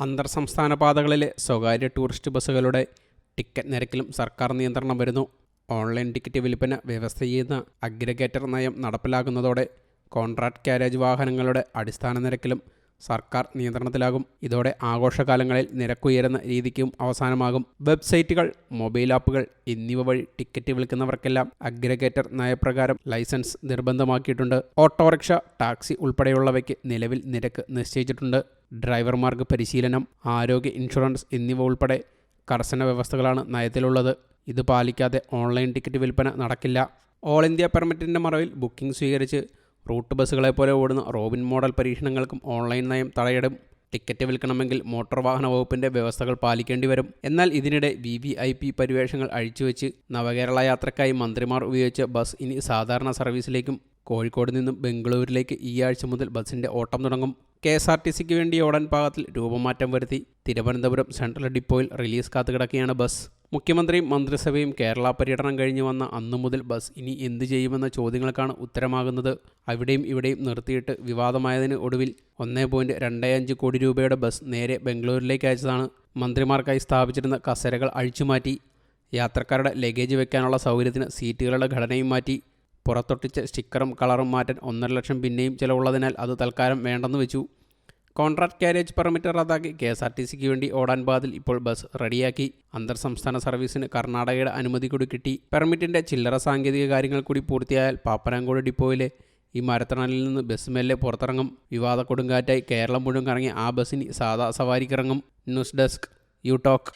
അന്തർ സംസ്ഥാന പാതകളിലെ സ്വകാര്യ ടൂറിസ്റ്റ് ബസ്സുകളുടെ ടിക്കറ്റ് നിരക്കിലും സർക്കാർ നിയന്ത്രണം വരുന്നു. ഓൺലൈൻ ടിക്കറ്റ് വിൽപ്പന വ്യവസ്ഥ ചെയ്യുന്ന അഗ്രഗേറ്റർ നയം നടപ്പിലാക്കുന്നതോടെ കോൺട്രാക്ട് കാരേജ് വാഹനങ്ങളുടെ അടിസ്ഥാന നിരക്കിലും സർക്കാർ നിയന്ത്രണത്തിലാകും. ഇതോടെ ആഘോഷകാലങ്ങളിൽ നിരക്കുയരുന്ന രീതിക്കും അവസാനമാകും. വെബ്സൈറ്റുകൾ മൊബൈൽ ആപ്പുകൾ എന്നിവ വഴി ടിക്കറ്റ് വിൽക്കുന്നവർക്കെല്ലാം അഗ്രഗേറ്റർ നയപ്രകാരം ലൈസൻസ് നിർബന്ധമാക്കിയിട്ടുണ്ട്. ഓട്ടോറിക്ഷ ടാക്സി ഉൾപ്പെടെയുള്ളവയ്ക്ക് നിലവിൽ നിരക്ക് നിശ്ചയിച്ചിട്ടുണ്ട്. ഡ്രൈവർമാർക്ക് പരിശീലനം ആരോഗ്യ ഇൻഷുറൻസ് എന്നിവ ഉൾപ്പെടെ കർശന വ്യവസ്ഥകളാണ് നയത്തിലുള്ളത്. ഇത് പാലിക്കാതെ ഓൺലൈൻ ടിക്കറ്റ് വിൽപ്പന നടക്കില്ല. ഓൾ ഇന്ത്യ പെർമിറ്റിന്റെ മറവിൽ ബുക്കിംഗ് സ്വീകരിച്ച് റൂട്ട് ബസ്സുകളെ പോലെ ഓടുന്ന റോബിൻ മോഡൽ പരീക്ഷണങ്ങൾക്കും ഓൺലൈൻ നയം തടയിടും. ടിക്കറ്റ് വിൽക്കണമെങ്കിൽ മോട്ടോർ വാഹന വകുപ്പിന്റെ വ്യവസ്ഥകൾ പാലിക്കേണ്ടി വരും. എന്നാൽ ഇതിനിടെ വി വി ഐ പി പരിവേഷങ്ങൾ അഴിച്ചുവെച്ച് നവകേരള യാത്രക്കായി മന്ത്രിമാർ ഉപയോഗിച്ച ബസ് ഇനി സാധാരണ സർവീസിലേക്കും. കോഴിക്കോട് നിന്നും ബംഗളൂരിലേക്ക് ഈ ആഴ്ച മുതൽ ബസിന്റെ ഓട്ടം തുടങ്ങും. കെ എസ് ആർ ടി സിക്ക് വേണ്ടി ഓടാൻ പാകത്തിൽ രൂപമാറ്റം വരുത്തി. തിരുവനന്തപുരം സെൻട്രൽ ഡിപ്പോയിൽ റിലീസ് കാത്തുകിടക്കുകയാണ് ബസ്. മുഖ്യമന്ത്രിയും മന്ത്രിസഭയും കേരള പര്യടനം കഴിഞ്ഞു വന്ന അന്നു മുതൽ ബസ് ഇനി എന്തു ചെയ്യുമെന്ന ചോദ്യങ്ങൾക്കാണ് ഉത്തരമാകുന്നത്. അവിടെയും ഇവിടെയും നിർത്തിയിട്ട് വിവാദമായതിന് ഒടുവിൽ ഒന്നേ പോയിന്റ് രണ്ടേ അഞ്ച് കോടി രൂപയുടെ ബസ് നേരെ ബംഗളൂരിലേക്ക് അയച്ചതാണ്. മന്ത്രിമാർക്കായി സ്ഥാപിച്ചിരുന്ന കസേരകൾ അഴിച്ചുമാറ്റി യാത്രക്കാരുടെ ലഗേജ് വെക്കാനുള്ള സൗകര്യത്തിന് സീറ്റുകളുടെ ഘടനയും മാറ്റി. പുറത്തൊട്ടിച്ച സ്റ്റിക്കറും കളറും മാറ്റാൻ ഒന്നര ലക്ഷം പിന്നെയും ചിലവുള്ളതിനാൽ അത് തൽക്കാലം വേണ്ടെന്ന് വെച്ചു. കോൺട്രാക്ട് കാരേജ് പെർമിറ്റ് റദ്ദാക്കി കെ എസ് ആർ ടി സിക്ക് വേണ്ടി ഓടാൻ പാതിൽ ഇപ്പോൾ ബസ് റെഡിയാക്കി. അന്തർ സംസ്ഥാന സർവീസിന് കർണാടകയുടെ അനുമതി കൂടി കിട്ടി. പെർമിറ്റിന്റെ ചില്ലറ സാങ്കേതിക കാര്യങ്ങൾ കൂടി പൂർത്തിയായാൽ പാപ്പനാങ്കോട് ഡിപ്പോയിലെ ഈ മരത്തണലിൽ നിന്ന് ബസ് മെല്ലെ പുറത്തിറങ്ങും. വിവാദ കൊടുങ്കാറ്റായി കേരളം മുഴുവൻ കറങ്ങി ആ ബസ്സിന് സാധാ സവാരിക്കിറങ്ങും. News desk you talk